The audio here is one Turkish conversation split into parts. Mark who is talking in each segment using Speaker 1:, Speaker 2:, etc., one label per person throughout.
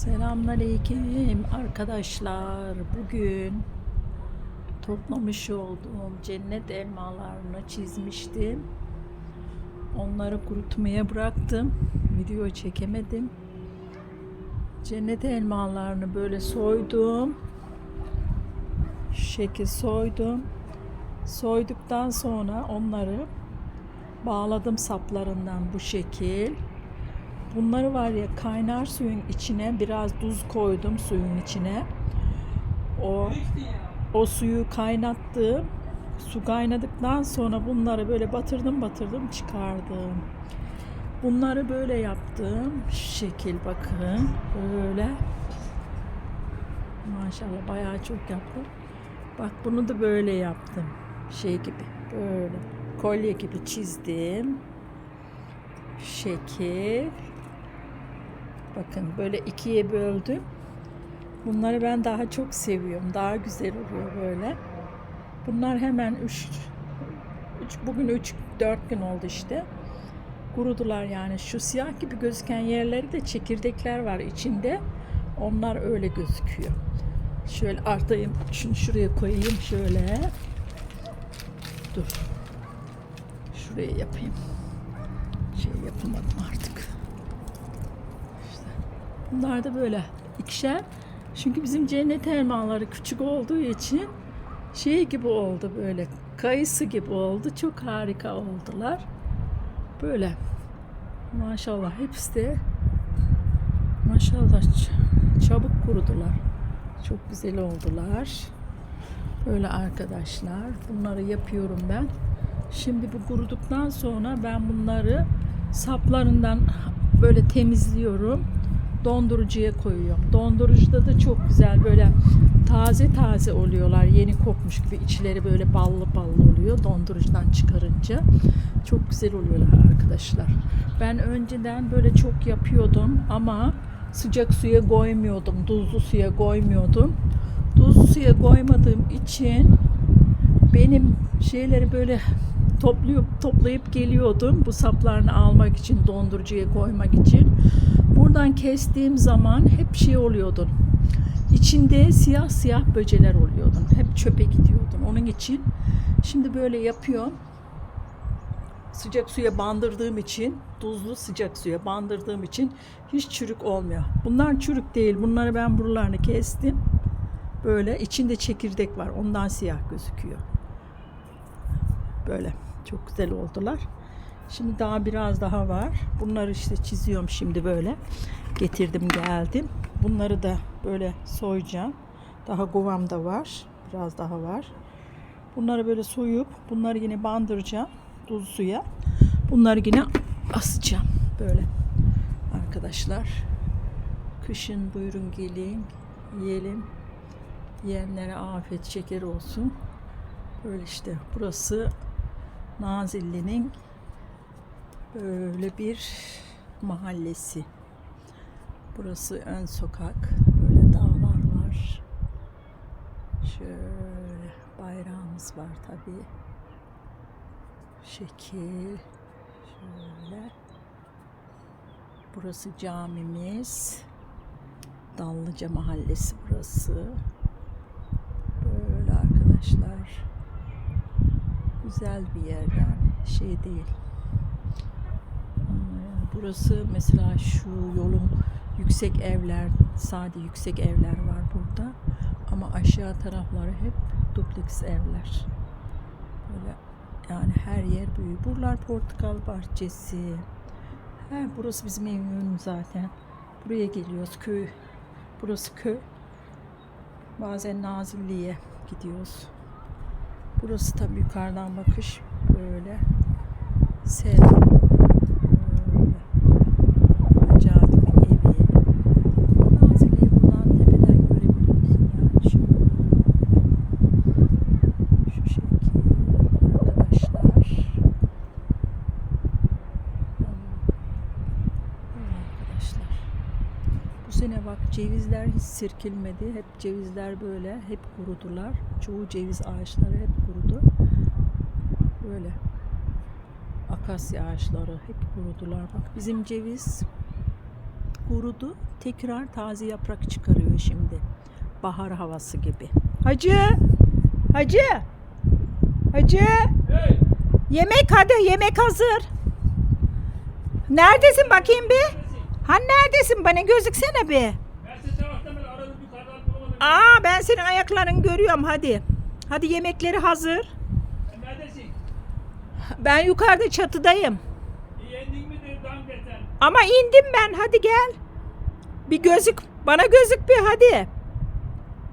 Speaker 1: Selamünaleyküm arkadaşlar. Bugün toplamış olduğum cennet elmalarını çizmiştim. Onları kurutmaya bıraktım. Video çekemedim. Cennet elmalarını böyle soydum. Şu şekil soydum. Soyduktan sonra onları bağladım saplarından bu şekil. Bunları var ya kaynar suyun içine biraz tuz koydum suyun içine. O o suyu kaynattım. Su kaynadıktan sonra bunları böyle batırdım batırdım çıkardım. Bunları böyle yaptım. Şu şekil bakın. Böyle. Maşallah bayağı çok yaptım. Bak bunu da böyle yaptım. Şey gibi böyle kolye gibi çizdim. Şekil. Bakın böyle ikiye böldüm. Bunları ben daha çok seviyorum. Daha güzel oluyor böyle. Bunlar hemen 3 bugün 3 4 gün oldu işte. Kurudular yani. Şu siyah gibi gözüken yerleri de çekirdekler var içinde. Onlar öyle gözüküyor. Şöyle artayım. Şunu şuraya koyayım şöyle. Dur. Şuraya yapayım. Şey yapamadım artık. Bunlar da böyle ikişer. Çünkü bizim cennet elmaları küçük olduğu için şey gibi oldu böyle. Kayısı gibi oldu. Çok harika oldular. Böyle. Maşallah hepsi de maşallah çabuk kurudular. Çok güzel oldular. Böyle arkadaşlar. Bunları yapıyorum ben. Şimdi bu kuruduktan sonra ben bunları saplarından böyle temizliyorum dondurucuya koyuyorum. Dondurucuda da çok güzel böyle taze taze oluyorlar. Yeni kokmuş gibi içleri böyle ballı ballı oluyor dondurucudan çıkarınca. Çok güzel oluyorlar arkadaşlar. Ben önceden böyle çok yapıyordum ama sıcak suya koymuyordum. Tuzlu suya koymuyordum. Tuzlu suya koymadığım için benim şeyleri böyle toplayıp toplayıp geliyordum bu saplarını almak için dondurucuya koymak için. Buradan kestiğim zaman hep şey oluyordun. İçinde siyah siyah böceler oluyordun. Hep çöpe gidiyordun. Onun için şimdi böyle yapıyorum. Sıcak suya bandırdığım için, tuzlu sıcak suya bandırdığım için hiç çürük olmuyor. Bunlar çürük değil. Bunları ben buralarını kestim. Böyle içinde çekirdek var. Ondan siyah gözüküyor. Böyle çok güzel oldular. Şimdi daha biraz daha var. Bunları işte çiziyorum şimdi böyle. Getirdim geldim. Bunları da böyle soyacağım. Daha kovam da var. Biraz daha var. Bunları böyle soyup bunları yine bandıracağım tuzlu suya. Bunları yine asacağım böyle. Arkadaşlar kışın buyurun gelin yiyelim. Yiyenlere afiyet şeker olsun. Böyle işte burası Nazilli'nin böyle bir mahallesi. Burası ön sokak. Böyle dağlar var. Şöyle bayrağımız var tabi. Şekil. Şöyle. Burası camimiz. Dallıca mahallesi burası. Böyle arkadaşlar. Güzel bir yer yani. Şey değil. Burası mesela şu yolun yüksek evler, sade yüksek evler var burada. Ama aşağı tarafları hep dupleks evler. Böyle yani her yer büyük. Buralar portakal bahçesi. He, burası bizim evim zaten. Buraya geliyoruz köy. Burası köy. Bazen Nazilli'ye gidiyoruz. Burası tabii yukarıdan bakış böyle. Selam. Cavimin evi. Nazilli'yi buradan tepeden görebiliyorsun yani şöyle. Şu şekil arkadaşlar. Böyle arkadaşlar. Bu sene bak cevizler hiç sirkilmedi. Hep cevizler böyle hep kurudular. Çoğu ceviz ağaçları hep kurudu. Böyle akasya ağaçları hep kurudular. Bak bizim ceviz kurudu. Tekrar taze yaprak çıkarıyor şimdi. Bahar havası gibi. Hacı! Hacı! Hacı! Yemek hadi yemek hazır. Neredesin bakayım bir? Ha neredesin bana gözüksene
Speaker 2: bulamadım.
Speaker 1: Aa ben senin ayaklarını görüyorum hadi. Hadi yemekleri hazır.
Speaker 2: Sen neredesin?
Speaker 1: Ben yukarıda çatıdayım.
Speaker 2: Dam geçen?
Speaker 1: Ama indim ben hadi gel. Bir gözük bana gözük bir hadi.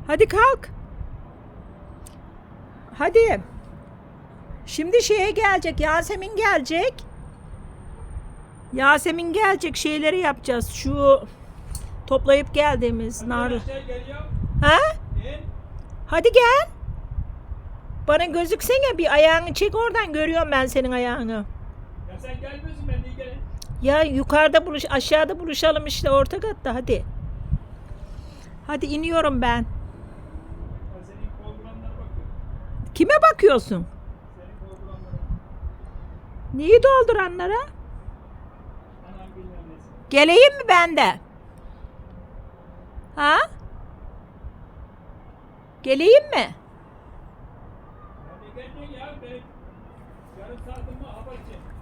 Speaker 1: Hadi kalk. Hadi. Şimdi şeye gelecek Yasemin gelecek. Yasemin gelecek şeyleri yapacağız. Şu toplayıp geldiğimiz nar. Ha?
Speaker 2: İn.
Speaker 1: Hadi gel. Bana gözüksene bir ayağını çek oradan görüyorum ben senin ayağını.
Speaker 2: Ya sen gelmiyorsun ben gelin.
Speaker 1: Ya yukarıda buluş aşağıda buluşalım işte orta katta hadi. Hadi iniyorum ben. Kime bakıyorsun? Neyi dolduranlara? Geleyim mi ben de? Ha? Geleyim mi?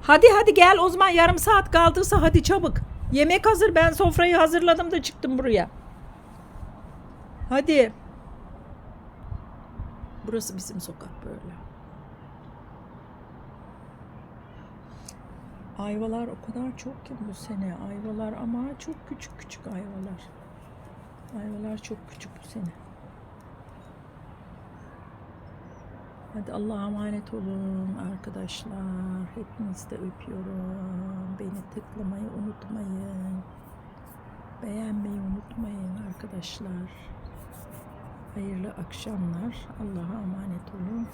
Speaker 1: Hadi hadi gel o zaman yarım saat kaldıysa hadi çabuk. Yemek hazır ben sofrayı hazırladım da çıktım buraya. Hadi. Burası bizim sokak böyle. Ayvalar o kadar çok ki bu sene. Ayvalar ama çok küçük küçük ayvalar. Ayvalar çok küçük bu sene. Hadi Allah'a emanet olun arkadaşlar. Hepinizi de öpüyorum. Beni tıklamayı unutmayın. Beğenmeyi unutmayın arkadaşlar. Hayırlı akşamlar. Allah'a emanet olun.